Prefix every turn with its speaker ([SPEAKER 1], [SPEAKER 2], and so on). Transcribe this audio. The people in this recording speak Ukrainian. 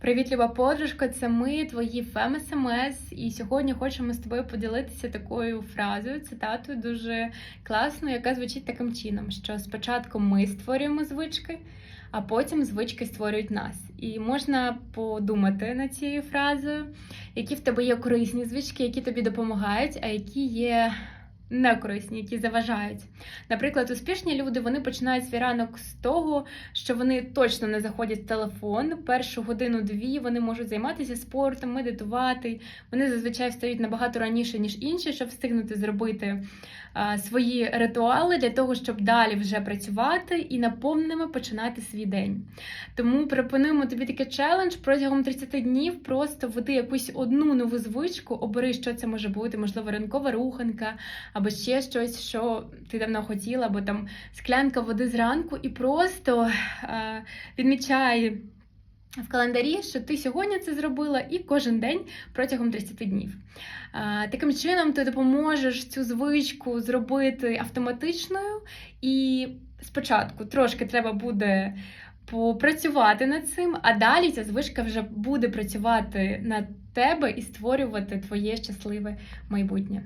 [SPEAKER 1] Привіт, люба подружко! Це ми, твої ФемСМС, і сьогодні хочемо з тобою поділитися такою фразою, цитатою дуже класною, яка звучить таким чином: що спочатку ми створюємо звички, а потім звички створюють нас. І можна подумати над цією фразою, які в тебе є корисні звички, які тобі допомагають, а які є некорисні, які заважають. Наприклад, успішні люди вони починають свій ранок з того, що вони точно не заходять в телефон. Першу годину-дві вони можуть займатися спортом, медитувати. Вони зазвичай встають набагато раніше, ніж інші, щоб встигнути зробити а, свої ритуали для того, щоб далі вже працювати і наповненими починати свій день. Тому пропонуємо тобі такий челендж протягом 30 днів. Просто введи якусь одну нову звичку, обери, що це може бути, можливо, ранкова руханка, або ще щось, що ти давно хотіла, або там склянка води зранку, і просто е, відмічай в календарі, що ти сьогодні це зробила, і кожен день протягом 30 днів. Е, таким чином, ти допоможеш цю звичку зробити автоматичною, і спочатку трошки треба буде. Попрацювати над цим, а далі ця звичка вже буде працювати над тебе і створювати твоє щасливе майбутнє.